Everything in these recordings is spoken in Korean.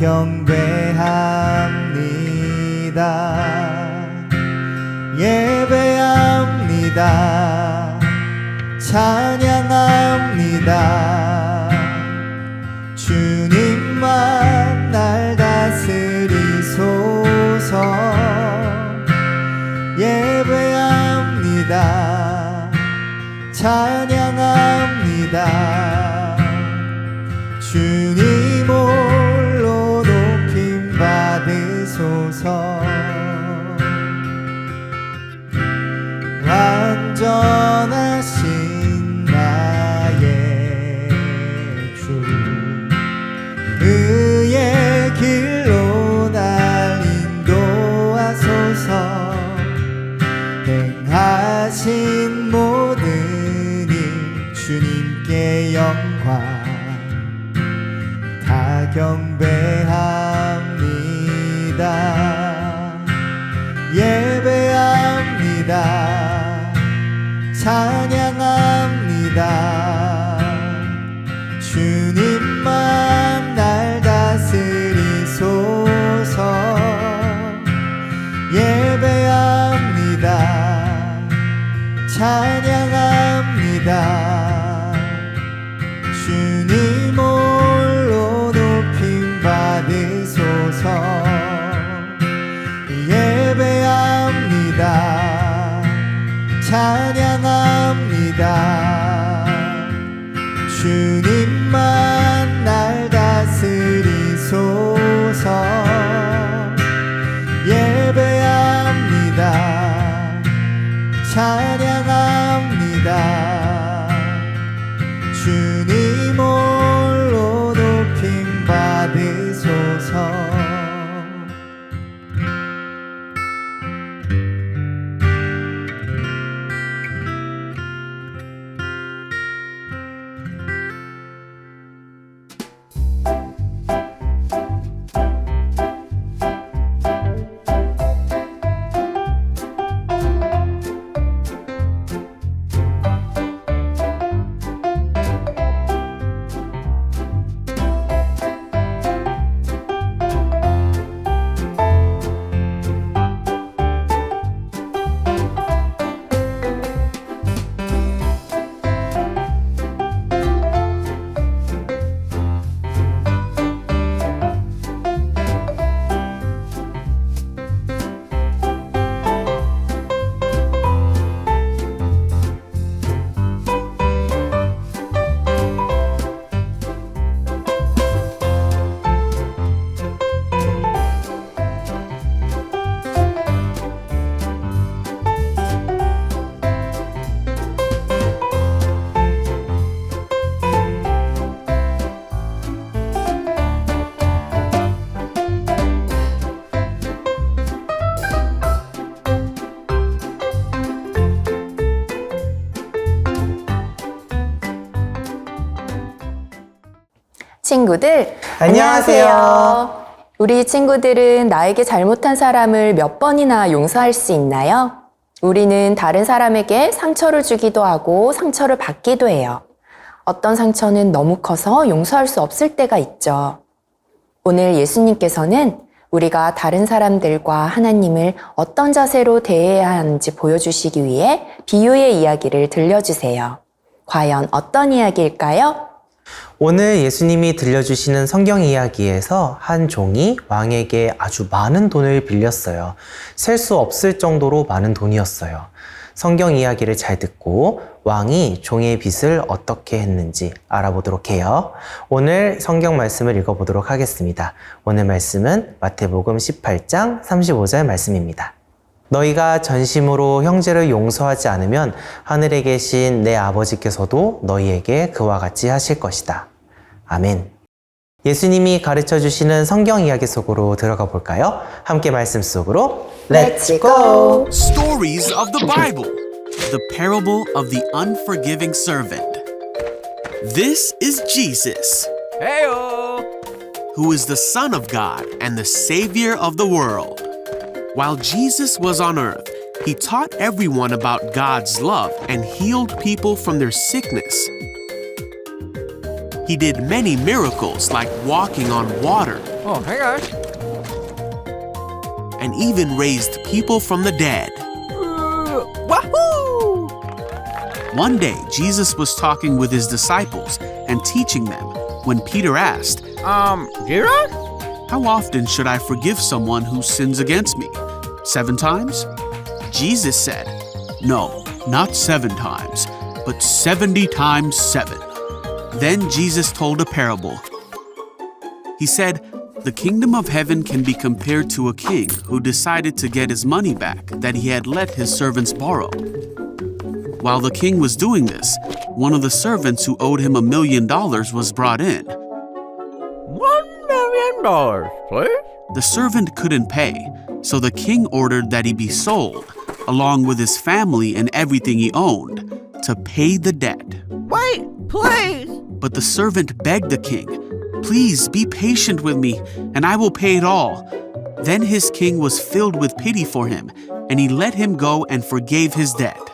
경배합니다. 예배합니다. 찬양합니다 dawn. 찬 친구들, 안녕하세요. 우리 친구들은 나에게 잘못한 사람을 몇 번이나 용서할 수 있나요? 우리는 다른 사람에게 상처를 주기도 하고 상처를 받기도 해요. 어떤 상처는 너무 커서 용서할 수 없을 때가 있죠. 오늘 예수님께서는 우리가 다른 사람들과 하나님을 어떤 자세로 대해야 하는지 보여주시기 위해 비유의 이야기를 들려주세요. 과연 어떤 이야기일까요? 오늘 예수님이 들려주시는 성경 이야기에서 한 종이 왕에게 아주 많은 돈을 빌렸어요. 셀 수 없을 정도로 많은 돈이었어요. 성경 이야기를 잘 듣고 왕이 종의 빚을 어떻게 했는지 알아보도록 해요. 오늘 성경 말씀을 읽어보도록 하겠습니다. 오늘 말씀은 마태복음 18장 35절 말씀입니다. 너희가 전심으로 형제를 용서하지 않으면 하늘에 계신 내 아버지께서도 너희에게 그와 같이 하실 것이다. 아멘. 예수님이 가르쳐 주시는 성경 이야기 속으로 들어가 볼까요? 함께 말씀 속으로 Let's go! Stories of the Bible. The parable of the unforgiving servant. This is Jesus, who is the Son of God and the Savior of the world. While Jesus was on earth, he taught everyone about God's love and healed people from their sickness. He did many miracles like walking on water Oh, hey guys. and even raised people from the dead. Wahoo! One day, Jesus was talking with his disciples and teaching them when Peter asked, Um, Jesus? How often should I forgive someone who sins against me? Seven times? Jesus said, No, not seven times, but 70 times seven. Then Jesus told a parable. He said, The kingdom of heaven can be compared to a king who decided to get his money back that he had let his servants borrow. While the king was doing this, one of the servants who owed him a million dollars was brought in. One million dollars, please. The servant couldn't pay, so the king ordered that he be sold, along with his family and everything he owned, to pay the debt. Wait, please. But the servant begged the king, Please be patient with me, and I will pay it all. Then his king was filled with pity for him, and he let him go and forgave his debt.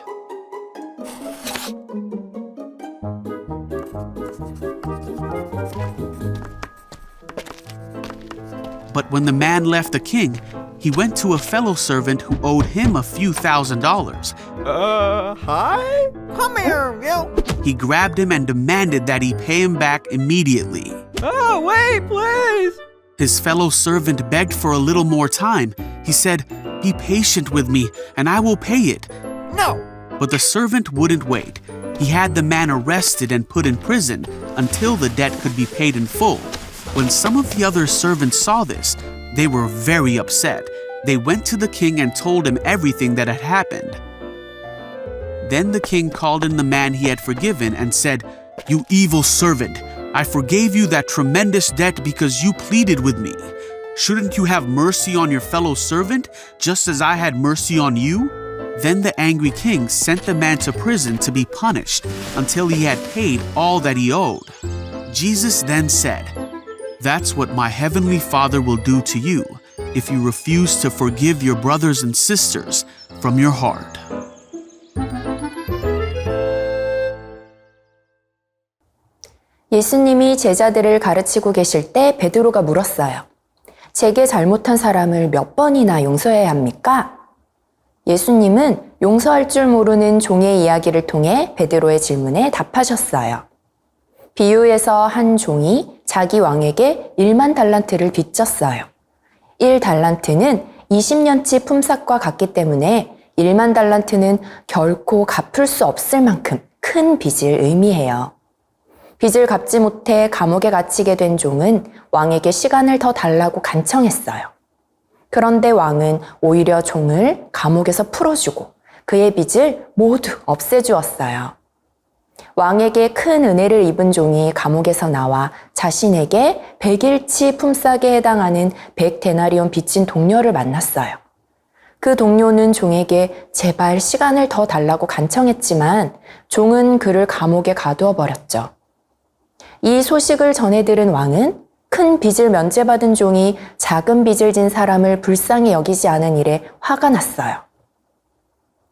But when the man left the king, he went to a fellow servant who owed him a few thousand dollars. Uh, hi? Come here, you. He grabbed him and demanded that he pay him back immediately. Oh, wait, please. His fellow servant begged for a little more time. He said, Be patient with me, and I will pay it. No. But the servant wouldn't wait. He had the man arrested and put in prison until the debt could be paid in full. When some of the other servants saw this, they were very upset. They went to the king and told him everything that had happened. Then the king called in the man he had forgiven and said, You evil servant, I forgave you that tremendous debt because you pleaded with me. Shouldn't you have mercy on your fellow servant, just as I had mercy on you? Then the angry king sent the man to prison to be punished until he had paid all that he owed. Jesus then said, That's what my heavenly Father will do to you if you refuse to forgive your brothers and sisters from your heart. 예수님이 제자들을 가르치고 계실 때 베드로가 물었어요. 제게 잘못한 사람을 몇 번이나 용서해야 합니까? 예수님은 용서할 줄 모르는 종의 이야기를 통해 베드로의 질문에 답하셨어요. 비유에서 한 종이 자기 왕에게 1만 달란트를 빚졌어요. 1 달란트는 20년치 품삯과 같기 때문에 1만 달란트는 결코 갚을 수 없을 만큼 큰 빚을 의미해요. 빚을 갚지 못해 감옥에 갇히게 된 종은 왕에게 시간을 더 달라고 간청했어요. 그런데 왕은 오히려 종을 감옥에서 풀어주고 그의 빚을 모두 없애주었어요. 왕에게 큰 은혜를 입은 종이 감옥에서 나와 자신에게 100일치 품삯에 해당하는 100데나리온 빚진 동료를 만났어요. 그 동료는 종에게 제발 시간을 더 달라고 간청했지만 종은 그를 감옥에 가두어 버렸죠. 이 소식을 전해 들은 왕은 큰 빚을 면제받은 종이 작은 빚을 진 사람을 불쌍히 여기지 않은 일에 화가 났어요.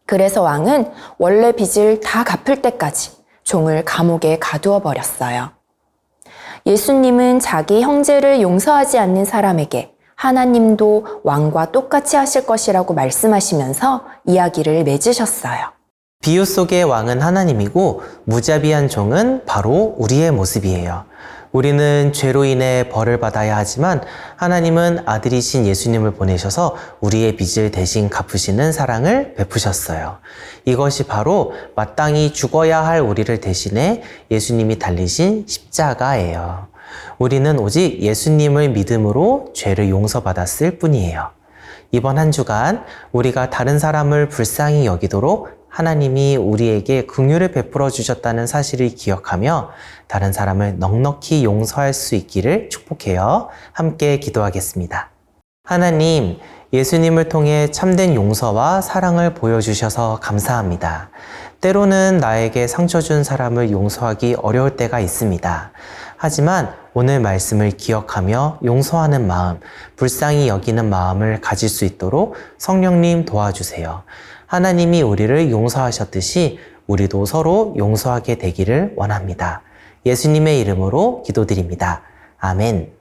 그래서 왕은 원래 빚을 다 갚을 때까지 종을 감옥에 가두어 버렸어요. 예수님은 자기 형제를 용서하지 않는 사람에게 하나님도 왕과 똑같이 하실 것이라고 말씀하시면서 이야기를 맺으셨어요. 비유 속의 왕은 하나님이고 무자비한 종은 바로 우리의 모습이에요. 우리는 죄로 인해 벌을 받아야 하지만 하나님은 아들이신 예수님을 보내셔서 우리의 빚을 대신 갚으시는 사랑을 베푸셨어요. 이것이 바로 마땅히 죽어야 할 우리를 대신해 예수님이 달리신 십자가예요. 우리는 오직 예수님을 믿음으로 죄를 용서받았을 뿐이에요. 이번 한 주간 우리가 다른 사람을 불쌍히 여기도록 하나님이 우리에게 긍휼을 베풀어 주셨다는 사실을 기억하며 다른 사람을 넉넉히 용서할 수 있기를 축복해요. 함께 기도하겠습니다. 하나님, 예수님을 통해 참된 용서와 사랑을 보여주셔서 감사합니다. 때로는 나에게 상처 준 사람을 용서하기 어려울 때가 있습니다. 하지만 오늘 말씀을 기억하며 용서하는 마음, 불쌍히 여기는 마음을 가질 수 있도록 성령님 도와주세요. 하나님이 우리를 용서하셨듯이 우리도 서로 용서하게 되기를 원합니다. 예수님의 이름으로 기도드립니다. 아멘.